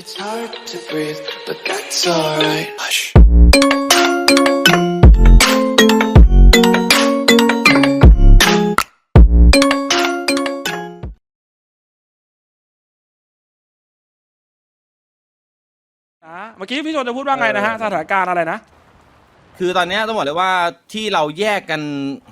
It's hard to breathe, but that's alright. Hush. นะเมื่อกี้พี่ชนจะพูดว่าไงนะฮะ สถานการณ์อะไรนะ คือตอนเนี้ยต้องบอกเลยว่าที่เราแยกกัน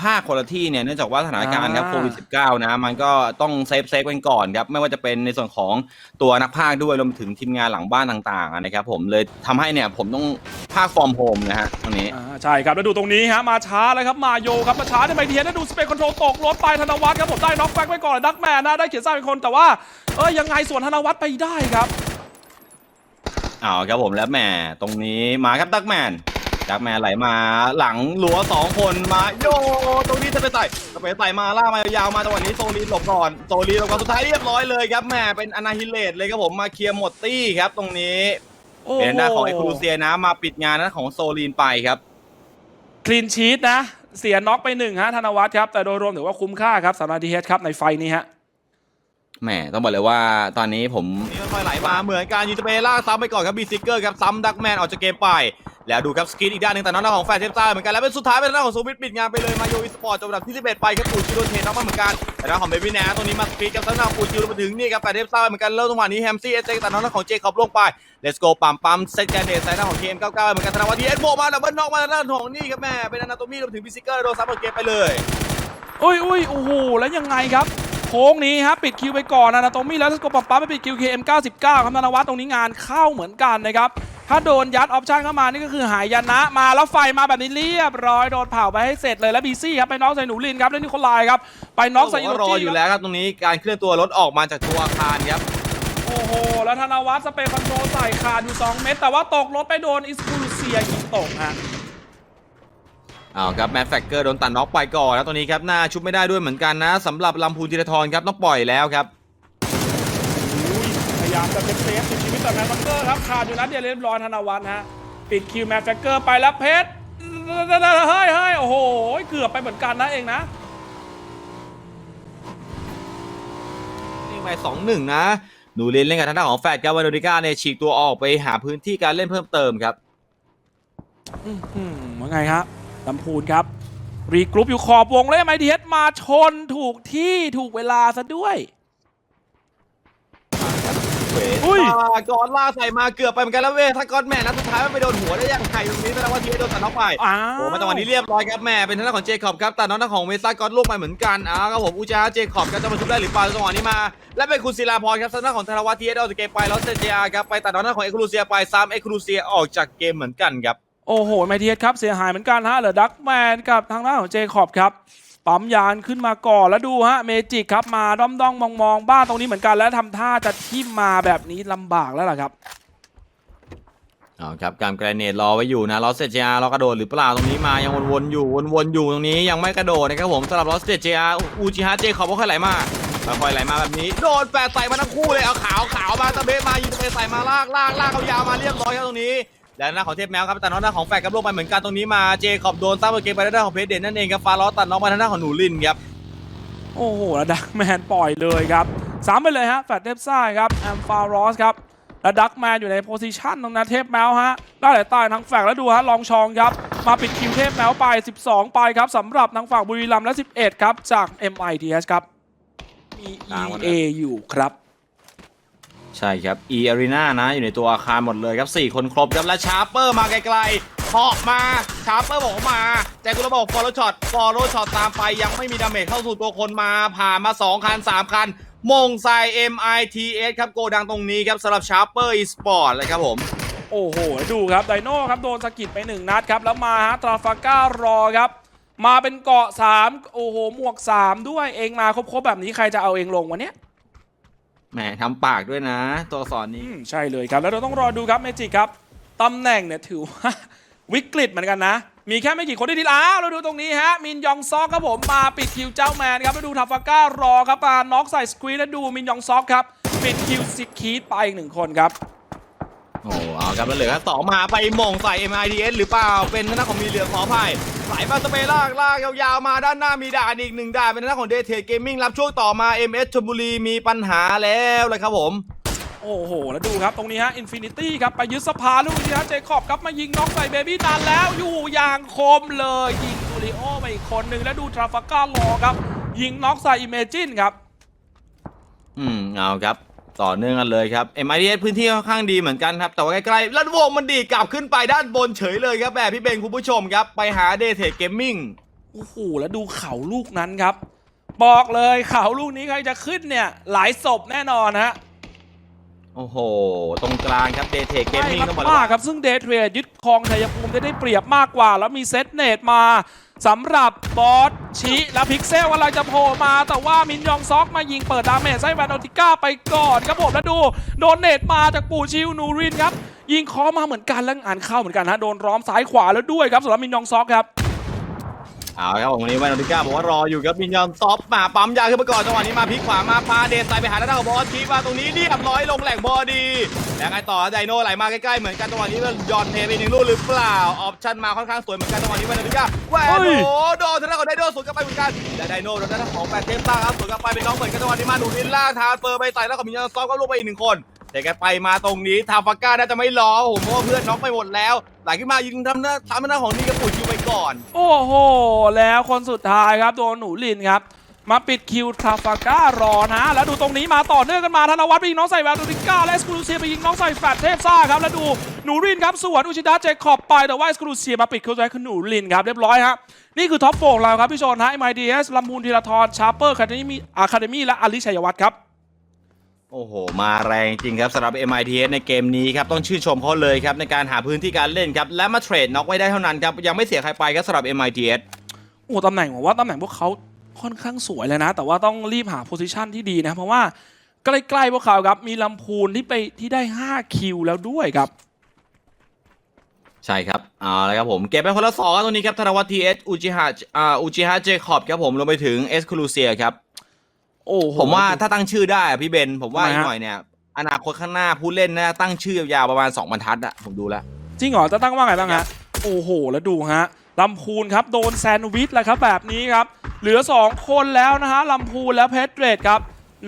ภาคคนละที่เนี่ยเนื่องจากว่าสถานการณ์ครับอ่าโควิด -19 นะมันก็ต้องเซฟเซฟกันก่อนครับไม่ว่าจะเป็นในส่วนของตัวนักภาคด้วยรวมถึงทีมงานหลังบ้านต่างๆนะครับผมเลยทำให้เนี่ยผมต้องภาคฟอร์มโฮมนะฮะตรงนี้ อ่าใช่ครับ แล้วดูตรงนี้ฮะ มาช้าเลยครับ มาโยครับ มาช้าในไมเทียนแล้วดูสเปคคอนโทรลตกรถไปธนวัฒน์ครับผมได้น็อกแฟกไว้ก่อนดักแมนนะ ได้เขียนซ่าเป็นคนแต่ว่า เออยังไงส่วนธนวัฒน์ไปได้ครับ เอาครับผมแล้วแหมตรงนี้มาครับดักแมน ดักแมนไหลมาหลังหลัวสองคนมาโยตรงนี้จะไปใส่จะไปใส่มาล่ากมายาวๆมาจังหวะนี้โซลีนหลบก่อนโซลีนหลบก่อนสุดท้ายเรียบร้อยเลยครับแหมเป็นอนาฮิเลตเลยครับผมมาเคลียร์หมดตี้ครับตรงนี้โอ้เป็นหน้าของเอคูลูเซียนะมาปิดงานหน้าของโซลีนไปครับคลีนชีตนะ เสียน็อกไปหนึ่งฮะธนวัฒน์ครับแต่โดยรวมถือว่าคุ้มค่าครับสำหรับดีเฮครับในไฟนี้ฮะ แหมต้องบอกเลยว่าตอนนี้ผมนี่ค่อยไหลมาเหมือนการยูสเปล่ากซ้ำไปก่อนครับบีซิกเกอร์ครับซ้ำดักแมนออกจากเกมไป แล้วดูครับสกินอีกด้านหนึ่งแต่น้องของแฟนเทปซ่าเหมือนกันแล้วเป็นสุดท้ายเป็นหน้าของสวิตปิดงานไปเลยมาโยอีสปอร์ตจบอันดับที่11ไปครับปูชิโดเทนน็อกมาเหมือนกันแต่หน้าของเบบี้แนตรงนี้มาสปีดกับสำหรับปูชิโดมาถึงนี่ครับแฟนเทปซ่าเหมือนกันเริ่มจังหวะนี้แฮมซี่เอสเแต่น้องของเจคอบลงไป Let's go ปั๊มปั๊มเซตแกนเดสใส่หน้าของ KM99 เหมือนกันธนวัฒน์ดีเอ็นโบมาดับเบิลน็อกมาด้านของนี่ครับแม่เป็นอนาโตมี่รวมถึงบิซิกเกอร์โดนซับเกมไปเลยอุ้ยอุ้ยโอ้โหแล้วยังไงครับ โค้งนี้ฮะปิดคิวไปก่อนนะนะตรงมี่แล้วสกปั๊มปั๊มไปปิดคิว KM99 ครับธนวัฒน์ตรงนี้งานเข้าเหมือนกันนะครับถ้าโดนยัดออปชั่นเข้ามานี่ก็คือหายนะมาแล้วไฟมาแบบนี้เรียบร้อยโดนเผาไปให้เสร็จเลยแล้วบีซี่ครับไปน็อกใส่หนูลินครับแล้วนี่คนลายครับไปน็อกใส่ก็รออยู่แล้วครับตรงนี้การเคลื่อนตัวรถออกมาจากตัวอาคารครับโอ้โหแล้วธนวัฒน์สเปรย์คอนโทรลใส่ขาดอยู่ 2 เม็ดแต่ว่าตกรถไปโดนอิสคูลูเซียยิงตกฮะ เอาครับแมทแฟกเกอร์โดนตัดน็อกไปก่อนแล้วตรงนี้ครับหน้าชุบไม่ได้ด้วยเหมือนกันนะสำหรับลำพูนธีรทรครับต้องปล่อยแล้วครับอุ้ยพยายามจะเซฟเซฟติดชีวิตแต่แมนบังเกอร์ครับขาดอยู่นัดเดียวเรียบร้อยธนวัฒน์ฮะปิดคิวแมนแฟกเกอร์ไปแล้วเพชรเฮ้ยเฮ้ยโอ้โหเกือบไปเหมือนกันนะเองนะนี่ไปสองหนึ่งนะหนูเล่นเล่นกับทางด้านของแฟดครับวาโดริก้าเนี่ยฉีกตัวออกไปหาพื้นที่การเล่นเพิ่มเติมครับอืมอืมว่าไงครับ ลำพูนครับ รีกรุ๊ปอยู่ขอบวงเลยไมเดียสมาชนถูกที่ถูกเวลาซะด้วยเวอุ้ยทก่อนล่าใส่มาเกือบไปเหมือนกันแล้วเว้ยถ้าก้อนแม่นัดสุดท้ายมันไปโดนหัวได้ยังไงตรงนี้แสดงว่าทีโดนตัดน็อกไป อ้าโอ้มาจังหวะนี้เรียบร้อยครับแม่เป็นทางด้านของเจคอบครับแต่น้องทางของเวซ่าก็อดลูกไปเหมือนกันอ้าวครับผมอูจาเจคอบก็จะมาชุบได้หรือเปล่าจังหวะนี้มา และเป็นคุณศิลาพรครับทางด้านของธนวัฒน์ทีเอสออกจากเกมไปแล้วเซเจอาครับไปตัดน้องทางของเอ็กซ์คลูเซียไปซ้ำเอ็กซ์คลูเซียออกจากเกมเหมือนกันครับ โอ้โหไมเทียสครับเสียหายเหมือนกันฮะเหลือดักแมนกับทางด้านของเจคอบครับปั๊มยานขึ้นมาก่อนแล้วดูฮะเมจิกครับมาด้อมด้องมองมองบ้านตรงนี้เหมือนกันแล้วทำท่าจะทิ่มมาแบบนี้ลำบากแล้วล่ะครับเอาครับการแกรเนตรอไว้อยู่นะลอสเซจอาร์รอกระโดดหรือเปล่าตรงนี้มายังวนๆอยู่วนๆอยู่ตรงนี้ยังไม่กระโดดนะครับผมสำหรับลอสเซจอาร์อูจิฮะเจคอบก็ค่อยไหลมาค่อยไหลมาแบบนี้โดนแปดใส่มาทั้งคู่เลยเอาขาวขาวมาตะเบสมายิงตะเบสใส่มาลากลากลากเขายาวมาเรียบร้อยครับตรงนี้ และหน้าของเทพแมวครับแต่น้องหน้าของแฟกกับลงไปเหมือนกันตรงนี้มาเจคอบโดนซ้ำเกมไปด้านหน้าของเพชรเด่นนั่นเองครับฟาล้อตัดน้องมาทางด้านของหนูลินครับโอ้โหแล้วดักแมนปล่อยเลยครับสามไปเลยฮะแฟตเทพซ่าครับแอมฟารอสครับแล้วดักแมนอยู่ในโพซิชันตรงนั้นเทพแมวฮะได้หลายใต้ทั้งแฟกแล้วดูฮะลองชองครับมาปิดคิวเทพแมวไป 12 ไปครับสำหรับทางฝั่งบุรีรัมย์และ 11 ครับจาก MITS ครับมีตามมาเลย EA อยู่ครับ ใช่ครับ E Arena นะอยู่ในตัวอาคารหมดเลยครับ 4 คนครบครับ และชาร์เปอร์มาไกลๆเคาะมาชาร์เปอร์บอกมาแจ็คกุระบอกฟอลโลช็อตฟอลโลช็อตตามไปยังไม่มีดาเมจเข้าสู่ตัวคนมาผ่านมา 2 คัน 3 คัน มงใส่ MITS ครับ โกดังตรงนี้ครับสำหรับชาร์เปอร์อีสปอร์ตเลยครับผมโอ้โห ดูครับไดโน่ครับ โดนสกิดไปหนึ่งนัดครับ แล้วมาฮะตราฟาก้ารอครับ มาเป็นเกาะ 3 โอ้โห หมวก 3 ด้วยเองมาครบๆแบบนี้ใครจะเอาเองลงวันเนี้ย แหมทำปากด้วยนะ ตัวอักษรอืนี้มใช่เลยครับ แล้วเราต้องรอดูครับเมจิครับตำแหน่งเนี่ยถือว่า วิกฤตเหมือนกันนะ มีแค่ไม่กี่คนที่ดีอ้าวเราดูตรงนี้ฮะ มินยองซอกครับผมมาปิดคิวเจ้าแมนครับแล้วดูทาฟาก้ารอครับมาน็อกใส่สกรีนแล้วดูมินยองซอกครับ ปิดคิวซิคีดไปอีกหนึ่งคนครับ อ้เอาครับแล้วเหลือสองมาไปมงใส่ MITS หรือเปล่า เป็นหน้าของมีเหลืองขออภัยไหลมาสเปรย์ลากลากยาวๆมาด้านหน้ามีด่านอีกหนึ่งด่านเป็นหน้าของเดทเทเกมมิ่งรับช่วงต่อมา MS ชลบุรีมีปัญหาแล้วเลยครับผมโอ้โห แล้วดูครับ ตรงนี้ฮะอินฟินิตี้ครับ ไปยึดสะพานลูกนี้ฮะเจคอบครับ มายิงน็อกใส่เบบี้นานแล้วอยู่อย่างคมเลย ยิงตูริโอไปอีกคนหนึ่งแล้วดูทราฟัก้ารอครับ ยิงน็อกใส่อิเมจินครับ อืม เอาครับ ต่อเนื่องกันเลยครับ MIDS พื้นที่ค่อนข้างดีเหมือนกันครับ แต่ว่าใกล้ๆลัดวงมันดีดกลับขึ้นไปด้านบนเฉยเลยครับแบบพี่เบนคุณผู้ชมครับ ไปหาเดเทเกมมิ่งโอ้โหแล้วดูเขาลูกนั้นครับ บอกเลยเขาลูกนี้ใครจะขึ้นเนี่ย หลายศพแน่นอนฮะ โอ้โห ตรงกลางครับเดเทเกมไม่มิ่งต้องบอกเลยมากว่าๆครับ ซึ่งเดทเทรดยึดครองชัยภูมิได้ได้เปรียบมากกว่า แล้วมีเซตเนตมาสำหรับบอสชิและพิกเซลกำลังจะโผล่มา แต่ว่ามินยองซอกมายิงเปิดดาเมจไส้แวนโอติก้าไปก่อนครับผมแล้วดู โดนเนตมาจากปู่ชิวนูรินครับ ยิงเคอมาเหมือนกันแล้วงานเข้าเหมือนกันฮะโดนร้อมซ้ายขวาแล้วด้วยครับสำหรับมินยองซอกครับ เอาครับผมวันนี้วันอติก้าบอกว่ารออยู่ครับมินยอนซอฟมาปั๊มยาขึ้นมาก่อนจังหวะนี้มาพลิกขวามาปาเดนไซไปหาด้านหน้าของบอสทีมาตรงนี้เรียบร้อยลงแหล่งบอดีแล้วไงต่อไดโน่ไหลมาใกล้ๆเหมือนกันจังหวะนี้มันยอนเทไปอีกหนึ่งลูกหรือเปล่าออปชั่นมาค่อนข้างสวยเหมือนกันจังหวะนี้วันอติก้าแหวนเฮ้ยโอ้โดนทางด้านของไดโน่สวนกลับไปเหมือนกันและไดโน่โดนทางด้านของแปดเทมต้าครับสวนกลับไปเป็นน้องเหมือนกันจังหวะนี้มาหนูนินล่าทาร์เฟอร์ไปใส่แล้วกับมินยอนซอฟก็ลงไปอีกหนึ่งคน แต่แกไปมาตรงนี้ทาฟาก้าน่าจะไม่รอผมเพราะว่าเพื่อนน้องไปหมดแล้ว ไหลขึ้นมายิงทำหน้าทำหน้าของนี่กับปู่ชิวไปก่อน โอ้โห แล้วคนสุดท้ายครับโดนหนูลินครับ มาปิดคิวทาฟาก้ารอนะ แล้วดูตรงนี้มาต่อเนื่องกันมาธนวัฒน์ไปยิงน้องใส่แววดูริก้าและเอสคลูเซียไปยิงน้องใส่แฟดเทพซ่าครับแล้วดูหนูลินครับสวนอุชิดะเจคอบไปแต่ว่าเอสคลูเซียมาปิดคิวตัวคือหนูลินครับเรียบร้อยฮะนี่คือท็อปโฟของเราครับพี่ชนฮะ MIDS ลำพูนธีรทรชาร์เปอร์คาเดมี่อะคาเดมี่และอลิชัยวัฒน์ครับ โอ้โห มาแรงจริงครับสำหรับ MITS ในเกมนี้ครับ ต้องชื่นชมเขาเลยครับ ในการหาพื้นที่การเล่นครับ และมาเทรดน็อกไว้ได้เท่านั้นครับ ยังไม่เสียใครไปครับสำหรับ MITS โอ้ตำแหน่งผมว่าตำแหน่งพวกเขาค่อนข้างสวยเลยนะ แต่ว่าต้องรีบหาโพซิชันที่ดีนะ เพราะว่าใกล้ๆพวกเขาครับมีลำพูนที่ไปที่ได้ 5 คิวแล้วด้วยครับใช่ครับเอาละครับผมเก็บไปคนละสองครับตรงนี้ครับธนวัฒน์ทีเอสอุจิฮะอ่าอุจิฮะเจคอบครับผมรวมไปถึงเอสคลูเซียครับ โอ้โห ผมว่าถ้าตั้งชื่อได้อะพี่เบน ผมว่าทำไมอีกฮะ หน่อยเนี่ย อนาคตข้างหน้าผู้เล่นนะตั้งชื่อยาวๆประมาณ 2บรรทัดอะผมดูแล้ว จริงเหรอจะตั้งว่าไงบ้างฮะ โอ้โห แล้วดูฮะลำพูนครับ โดนแซนด์วิชแล้วครับแบบนี้ครับ เหลือ 2 คนแล้วนะฮะลำพูนและเพชรเดรดครับ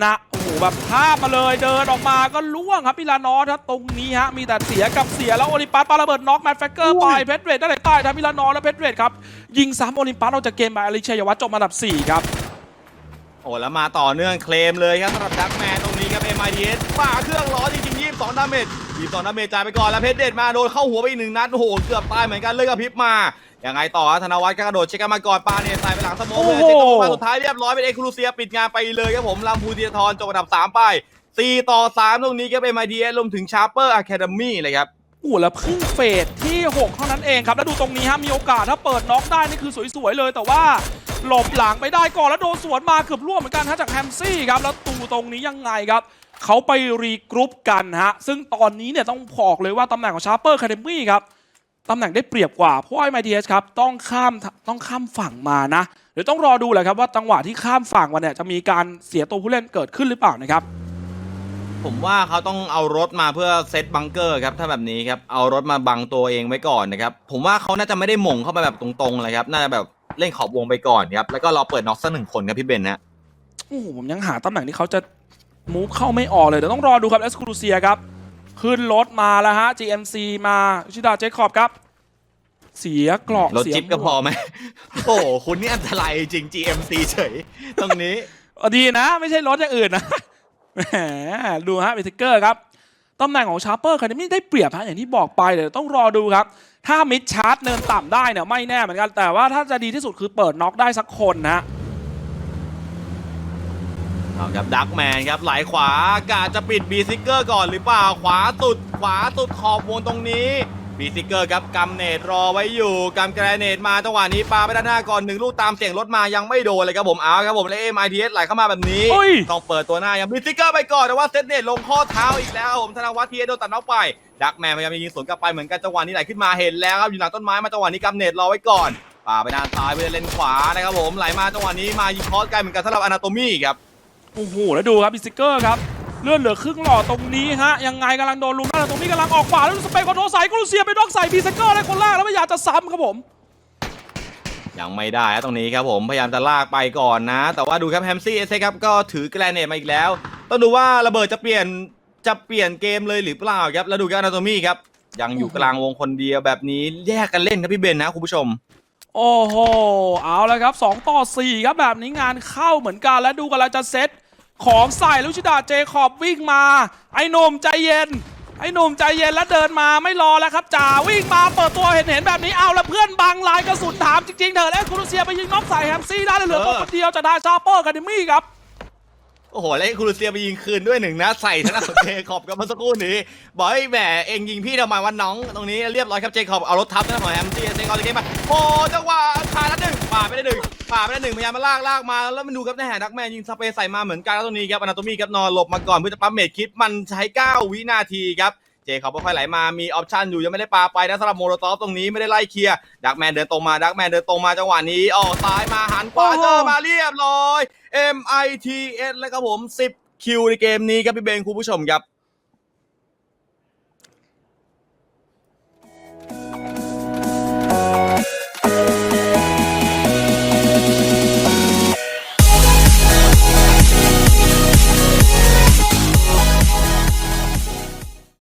นะโอ้โหแบบภาพมาเลยเดินออกมาก็ล่วงครับพิลานอสครับตรงนี้ฮะ มีแต่เสียกับเสียแล้วโอลิมปัสปาระเบิดน็อกแมตแฟกเกอร์ไปเพชรเดรดได้เลยใต้ทำพิลานอสและเพชรเดรดครับ ยิงซ้ำโอลิมปัสออกจากเกมไปอลิชัยวัฒน์จบอันดับสี่ครับ โอ้แล้วมาต่อเนื่องเคลมเลยครับสำหรับดักแมนตรงนี้ครับ MITS ฝ่าเครื่องล้อจริงๆ22ดาเมจ22ดาเมจจ่ายไปก่อนแล้วเพชรเด็ดมาโดนเข้าหัวไปอีกหนึ่งนัดโอ้โหเกือบตายเหมือนกันเลยกับพริบมายังไงต่อธนวัฒน์ก็กระโดดเช็คกันมาก่อนปาเนี่ยใส่ไปหลังสโมองโอ้เลยโหเช็คกันมาสุดท้ายเรียบร้อยเป็นเอ็กซ์คลูเซียปิดงานไปเลยครับผมลำพูนเทียทรจบอันดับ3ไป4ต่อ3ตรงนี้ครับ MITS รวมถึงชาร์เปอร์อะคาเดมี่เลยครับโอ้โหแล้วเพึ่งเฟสที่ 6 เท่านั้นเองครับ แล้วดูตรงนี้ฮะมีโอกาสถ้าเปิดน็อกได้นี่คือสวยๆเลยแต่ว่า หลบหลังไปได้ก่อนแล้วโดนสวนมาเกือบร่วงเหมือนกันฮะจากแฮมซี่ครับแล้วตูตรงนี้ยังไงครับเขาไปรีกรุ๊ปกันฮะซึ่งตอนนี้เนี่ยต้องบอกเลยว่าตำแหน่งของชาร์เปอร์คาเดมี่ครับตำแหน่งได้เปรียบกว่าเพราะว่า MITS ครับต้องข้ามต้องข้ามฝั่งมานะเดี๋ยวต้องรอดูแหละครับว่าจังหวะที่ข้ามฝั่งมาเนี่ยจะมีการเสียตัวผู้เล่นเกิดขึ้นหรือเปล่านะครับผมว่าเขาต้องเอารถมาเพื่อเซตบังเกอร์ครับถ้าแบบนี้ครับเอารถมาบังตัวเองไว้ก่อนนะครับผมว่าเขาน่าจะไม่ได้หม่งเข้าไปแบบตรงๆเลยครับน่าจะแบบ เล่นขอบวงไปก่อนครับแล้วก็รอเปิดน็อกสักหนึ่งคนครับพี่เบนนะโอ้โหผมยังหาตำแหน่งที่เขาจะมูฟเข้าไม่ออกเลยเดี๋ยวต้องรอดูครับเอสคูรูเซียครับขึ้นรถมาแล้วฮะ GMC มาชิดาเจคอบครับ เสียเกราะรถเสียจิ๊บก็พอไหมโอ้โหคุณนี่อันตรายจริง GMC เฉย ตรงนี้เออดีนะ ไม่ใช่รถอย่างอื่นนะแหมดูฮะมิทิกเกอร์ครับ ตำแหน่งของชาร์เปอร์คันนี้ได้เปรียบฮะอย่างที่บอกไปเดี๋ยวต้องรอดูครับ ถ้ามิดชาร์จเนินต่ำได้เนี่ยไม่แน่เหมือนกัน แต่ว่าถ้าจะดีที่สุดคือเปิดน็อกได้สักคนนะเอาครับดักแมนครับไหลขวากาจะปิดบีซิกเกอร์ก่อนหรือเปล่าขวาสุดขวาสุดขอบวงตรงนี้ บีซิกเกอร์ครับกำเนตรอไว้อยู่กำแกรเนตมาจังหวะนี้ปาไปด้านหน้าก่อนหนึ่งลูกตามเสียงรถมายังไม่โดนเลยครับผมเอาครับผมและเอ็มไอทีเอสไหลเข้ามาแบบนี้ โอ้ย ต้องเปิดตัวหน้ายังบีซิกเกอร์ไปก่อนแต่ว่าเซตเนตลงข้อเท้าอีกแล้วครับผมธนวัฒน์ทีเอสโดนตัดน็อกไปดักแมนพยายามจะยิงสวนกลับไปเหมือนกันจังหวะนี้ไหลขึ้นมาเห็นแล้วครับอยู่หลังต้นไม้มาจังหวะนี้กำเนตรอไว้ก่อนปาไปด้านซ้ายไปเลนขวานะครับผมไหลมาจังหวะนี้มายิงคอสไกลเหมือนกันสำหรับอนาโตมี่ครับ โอ้โห แล้วดูครับบิสติกเกอร์ครับ เลื่อนเหลือครึ่งหลอดตรงนี้ฮะยังไงกำลังโดนลุมแล้วตรงนี้กำลังออกขวาแล้วดูสเปคคอนโทรใส่กรูเซียไปนอกใส่บิสติกเกอร์เลยคนแรกแล้วไม่อยากจะซ้ำครับผมยังไม่ได้นะตรงนี้ครับผมพยายามจะลากไปก่อนนะ แต่ว่าดูครับแฮมซี่เอสครับก็ถือแกรเนตมาอีกแล้ว ต้องดูว่าระเบิดจะเปลี่ยนจะเปลี่ยนเกมเลยหรือเปล่าครับแล้วดูกันอนาโตมี่ครับยังอยู่กลางวงคนเดียวแบบนี้แยกกันเล่นครับพี่เบนนะคุณผู้ชม โอ้โหเอาละครับ 2 ต่อ 4 ครับแบบนี้งานเข้าเหมือนกันแล้วดูกันแล้วจะเซต ของใส่ลุชิดาเจคอบวิ่งมา ไอ้หนุ่มใจเย็น ไอ้หนุ่มใจเย็นแล้วเดินมาไม่รอแล้วครับจ่าวิ่งมาเปิดตัวเห็นเห็นแบบนี้เอาละเพื่อนบางลายกระสุนถามจริงๆเถอะแล้วคุรุเซียไปยิงน็อกใส่แฮมซี่ได้เลยเหลือตัวคนเดียวจะได้ชาเปอร์กันดิมี่ครับ โอ้โห แล้วไอ้คูลูเซียไปยิงคืนด้วยหนึ่งนะ ใส่ทางด้านของเจคอบกับเมื่อสักครู่นี้ บอกให้แหมเองยิงพี่ทำไมวันน้อง ตรงนี้เรียบร้อยครับเจคอบเอารถทับทางด้านของแฮมซี่เจคอบจะเกมไปโอ้จังหวะขาดละหนึ่งป่าไปได้หนึ่งป่าไปได้หนึ่งพยายามมาลากลากมาแล้วมันดูครับในแห่ดักแมนยิงสเปรย์ใส่มาเหมือนกันแล้วตรงนี้ครับอนาโตมี่ครับนอนหลบมาก่อนเพื่อจะปั๊มเมดคิดมันใช้ 9 วินาทีครับ เจเขาค่อยๆไหลมามีออปชันอยู่ยังไม่ได้ปาไปนะสำหรับโมโลตอฟตรงนี้ไม่ได้ไล่เคลียร์ดักแมนเดินตรงมาดักแมนเดินตรงมาจังหวะนี้ออกซ้ายมาหันขวาโอ้โหเจอมาเรียบร้อย MITS แล้วครับผม 10 คิวในเกมนี้ครับพี่เบนคุณผู้ชมครับ